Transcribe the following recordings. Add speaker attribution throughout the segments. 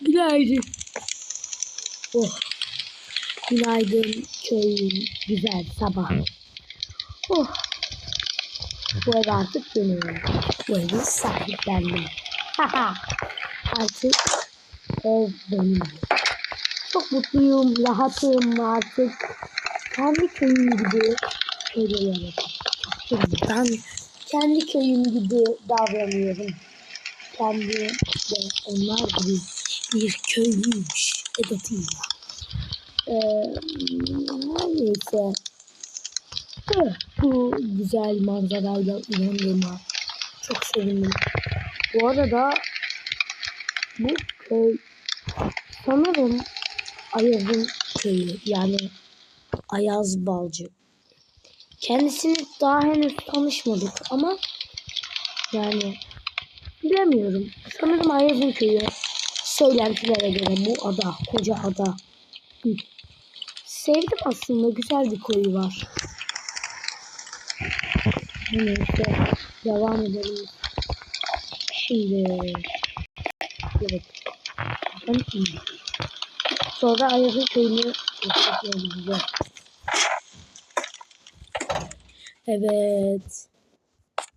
Speaker 1: Günaydın. Oh. Günaydın köyün güzel sabah. Oh. Bu ev artık benim. Bu evin sahiplendim. Artık ev benim. Çok mutluyum, rahatım artık. Kendi köyüm gibi şeyler yapıyorum. Ben kendi köyüm gibi davranıyorum. Kendi de onlar gibi bir köylüymüş edatıyla. Ee, neyse. Bu güzel manzarayla uyandığıma çok sevindim. Bu arada bu köy sanırım Ayaz'ın köyü yani Ayaz Balcı. Kendisini daha henüz tanışmadık ama yani bilemiyorum. Sanırım Ayaz'ın köyü söylentilere göre bu ada, koca ada. Hı. Sevdim aslında. Güzel bir koyu var. Neyse. Devam edelim. Şimdi. Evet. Sonra Ayaz'ın köyünü göstereceğim. Evet.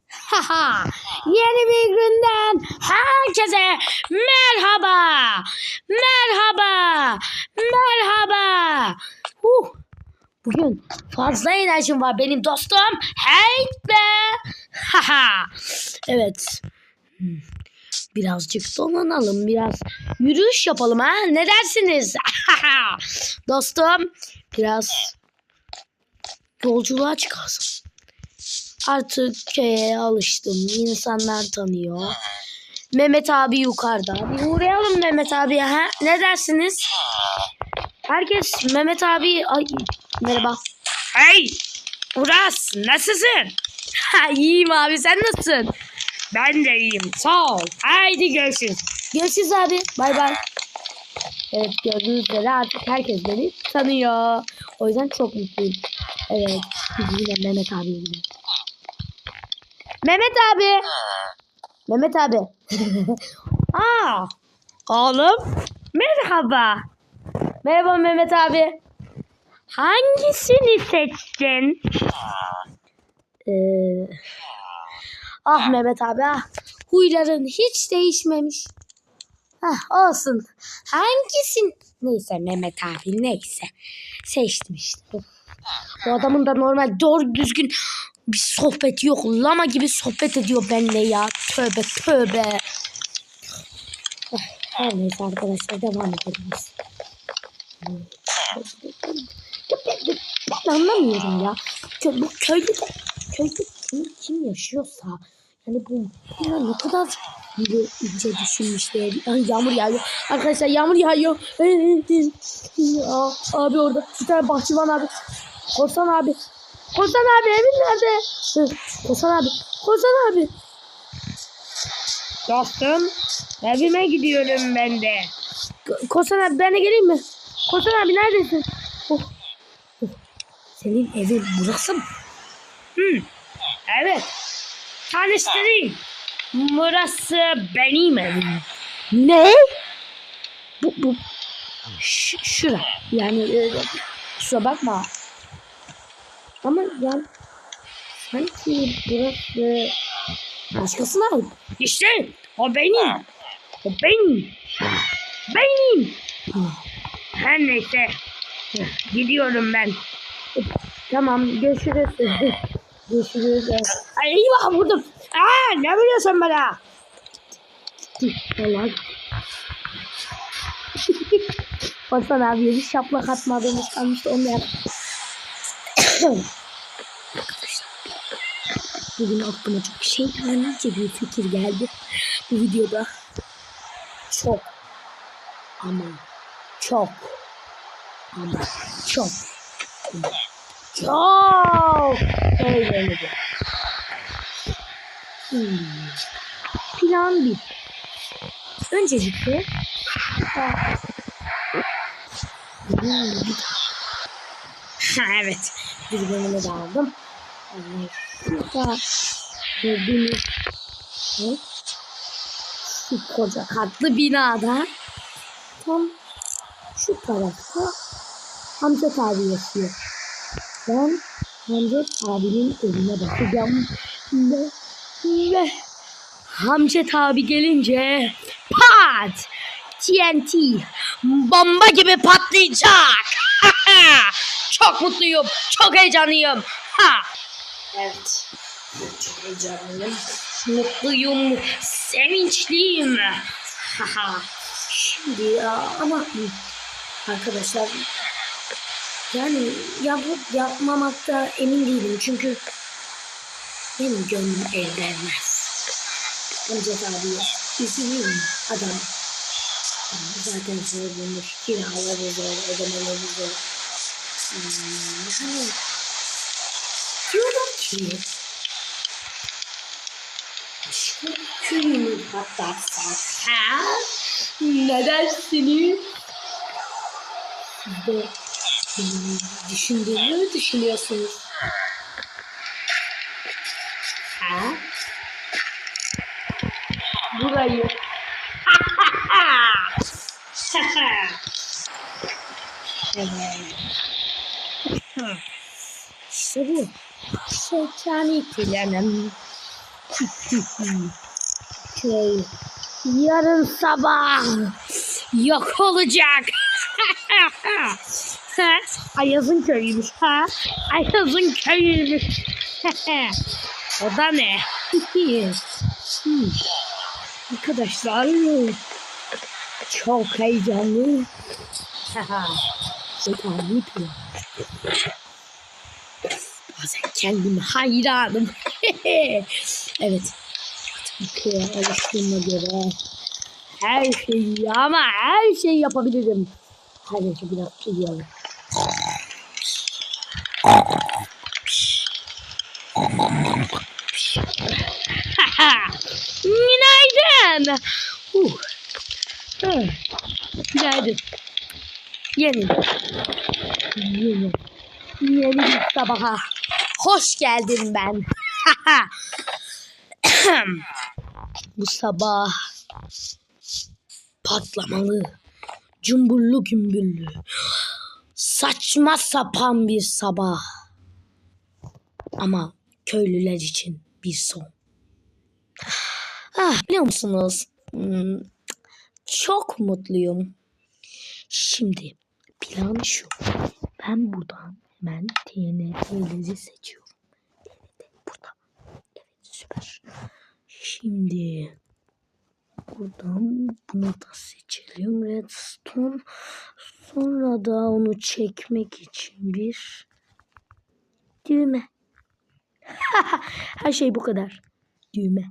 Speaker 1: Haha! Yeni bir günden herkese merhaba. Merhaba. Merhaba. Uh, bugün fazla enerjim var benim dostum. Hey be. Haha. evet. Hmm, Birazcık dolanalım, biraz yürüyüş yapalım ha. Ne dersiniz? dostum, biraz yolculuğa çıkarsın. Artık köye alıştım. İnsanlar tanıyor. Mehmet abi yukarıda. Bir uğrayalım Mehmet abiye ha? Ne dersiniz? Herkes Mehmet abi... Ay, merhaba. Hey! Uras nasılsın? Ha, iyiyim abi sen nasılsın? Ben de iyiyim sağ ol. Haydi görüşürüz. Görüşürüz abi. Bay bay. Evet gördüğünüz üzere artık herkes beni tanıyor. O yüzden çok mutluyum. Evet. Biz yine Mehmet abi. Mehmet abi. Mehmet abi. Aa, oğlum. Merhaba. Merhaba Mehmet abi. Hangisini seçtin? Ee, ah Mehmet abi ah. Huyların hiç değişmemiş. Ah olsun. Hangisin? Neyse Mehmet abi neyse. Seçtim işte. Bu adamın da normal doğru düzgün bir sohbet yok. Lama gibi sohbet ediyor benimle ya. Tövbe tövbe. Ah, Her neyse arkadaşlar devam edelim Ben, anlamıyorum ya. Bu köyde köyde kim, kim yaşıyorsa yani bu ya ne kadar böyle ince düşünmüşler. Ay, yağmur yağıyor. Arkadaşlar yağmur yağıyor. Abi orada bir tane bahçıvan abi. Korsan abi. Korsan abi evin nerede? Hı, Korsan abi. Korsan abi.
Speaker 2: Dostum, evime gidiyorum ben de.
Speaker 1: Ko- Korsan abi ben de geleyim mi? Korsan abi neredesin? Oh. Oh. Senin evin burası mı?
Speaker 2: Hı, evet. Tanıştırayım. Burası benim evim.
Speaker 1: Ne? Bu bu Ş- şura. Yani e, kusura bakma. Ama yani sanki burası başkasına ait.
Speaker 2: İşte o benim. O benim. Benim. Her neyse. Gidiyorum ben.
Speaker 1: Tamam görüşürüz. görüşürüz.
Speaker 2: Ay eyvah vurdum. Aa, ne vuruyorsun bana?
Speaker 1: Vallahi. Baksana abi bir şaplak atmadığımız kalmıştı onu yap. Bugün aklıma çok şeytanice bir fikir geldi. Bu videoda çok ama çok ama çok çok eğlenceli. Hmm. Plan bir. Öncelikle
Speaker 2: Ha, evet.
Speaker 1: dürbünümü de aldım. Evet. Burada Gördüğünüz şu koca katlı binada tam şu tarafta Hamzat abi yaşıyor. Ben Hamzat abinin evine bakacağım. Ve, ve Hamzat abi gelince pat TNT bomba gibi patlayacak. çok mutluyum. Çok heyecanlıyım. Ha. Evet. Çok heyecanlıyım. Mutluyum. Sevinçliyim. Haha. Şimdi ama arkadaşlar yani yapıp yapmamakta emin değilim çünkü benim gönlüm el vermez. Amcet abiye üzülüyorum adam. Zaten sorulmuş kiraları zor, ödemeleri zor. Hmm, yani şu köyümü patlatsak ha? Ne dersiniz? Siz de düşündüğümü mü düşünüyorsunuz? Ha? Burayı. evet. İşte bu. Şeytani planım. Köy yarın sabah yok olacak. Ayaz'ın köyüymüş ha. Ayaz'ın köyüymüş. o da ne? Arkadaşlar çok heyecanlı. Şeytani plan. Kendime hayranım. evet. Köye alıştığıma göre her şeyi ama her şeyi yapabilirim. Her neyse biraz uyuyalım. Günaydın. Uh. Günaydın. Yeni. Yeni. Yeni bir sabaha. Hoş geldin ben. Bu sabah patlamalı, cumburlu gümbüllü, saçma sapan bir sabah. Ama köylüler için bir son. Ah, biliyor musunuz? Hmm, çok mutluyum. Şimdi plan şu. Ben buradan hemen TNT'leri seçiyorum. Evet, burada. Evet, süper. Şimdi buradan bunu da seçelim. Redstone. Sonra da onu çekmek için bir düğme. Her şey bu kadar. Düğme.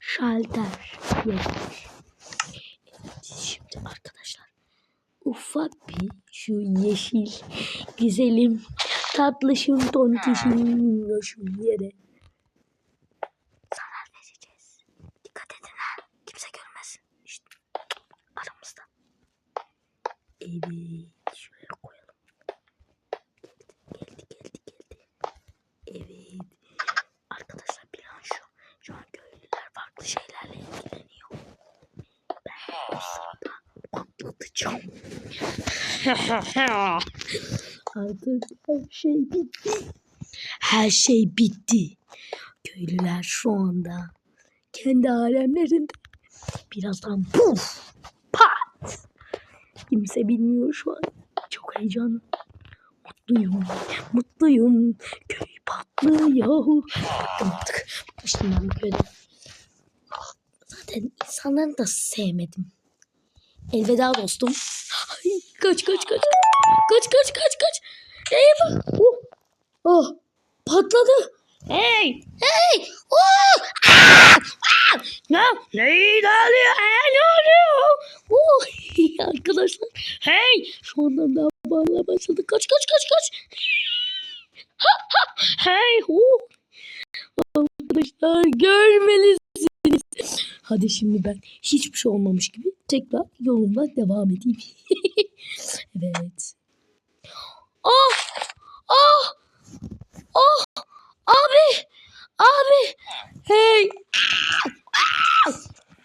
Speaker 1: Şalter. Evet, şimdi arkadaşlar ufak bir şu yeşil güzelim tatlışım tontişim minnoşum yere zarar vereceğiz. Dikkat edin ha. Kimse görmesin. İşte aramızda. Evet. Şuraya koyalım. Geldi geldi geldi. Evet. Arkadaşlar plan şu. Şu an köylüler farklı şeylerle ilgileniyor. Ben o sırada patlatacağım. Artık her şey bitti. Her şey bitti. Köylüler şu anda kendi alemlerinde. Birazdan puf pat. Kimse bilmiyor şu an. Çok heyecanlı. Mutluyum. Mutluyum. Köy patlıyor. Bıktım artık. Bıkmıştım ben bu. Zaten insanları da sevmedim. Elveda dostum. Kaç kaç kaç. Kaç kaç kaç kaç. Eyvah. Oh. Oh. Patladı. Hey. Hey. Oh. Ah. Ah. Ne? Ne, ne oluyor? Ee, ne oluyor? Oh. Arkadaşlar. Hey. Şu anda da bağla başladı. Kaç kaç kaç kaç. Hey. Oh. Arkadaşlar görmelisiniz. Hadi şimdi ben hiçbir şey olmamış gibi tekrar yoluma devam edeyim. evet. Ah! Ah! Ah! Abi! Abi. Hey.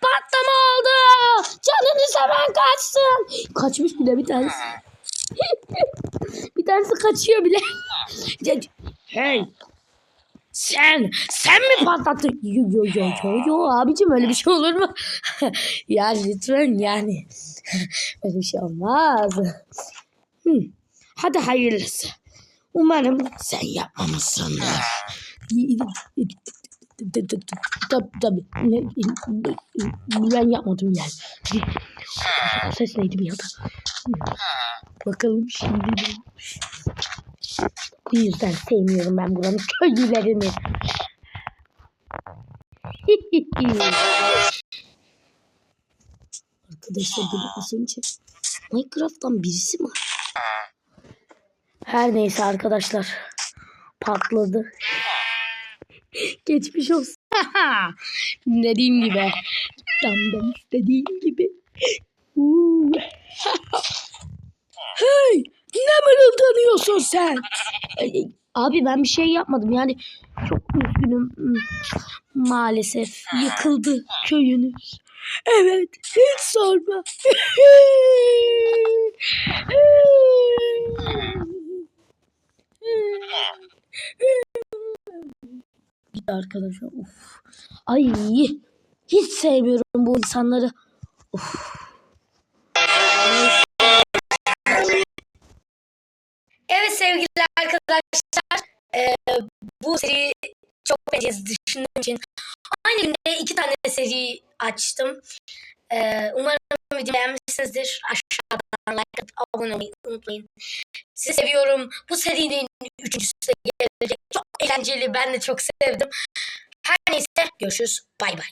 Speaker 1: Patlama oldu. Canını seven kaçsın. Kaçmış bile bir tanesi. bir tanesi kaçıyor bile.
Speaker 2: Hey. Sen, sen mi patlattın?
Speaker 1: Yo yo yo yo yo abicim öyle bir şey olur mu? ya lütfen yani. öyle bir şey olmaz.
Speaker 2: Hmm. Hadi hayırlısı. Umarım sen yapmamışsındır.
Speaker 1: Tabii tabii. Ben yapmadım yani. Ses neydi bir yana? Bakalım şimdi. Bu yüzden sevmiyorum ben buranın köylülerini. Arkadaşlar bir az önce Minecraft'tan birisi mi? Her neyse arkadaşlar. Patladı. Geçmiş olsun. Dediğim gibi. Tam ben istediğim gibi.
Speaker 2: Hey, ne mırıldanıyorsun sen?
Speaker 1: Ay, Abi ben bir şey yapmadım yani çok üzgünüm. Maalesef yıkıldı köyünüz.
Speaker 2: Evet, hiç sorma.
Speaker 1: Arkadaşlar. Uf. Ay hiç sevmiyorum bu insanları. Uf. Evet sevgili arkadaşlar. eee, bu seri çok beğeneceğiz düşündüğüm için. Aynı günde iki tane seri açtım. Eee, umarım videoyu beğenmişsinizdir. Aşağıdan like atıp abone olmayı unutmayın. Sizi seviyorum. Bu serinin üçüncüsü de gelecek. Çok eğlenceli. Ben de çok sevdim. Her neyse görüşürüz. Bay bay.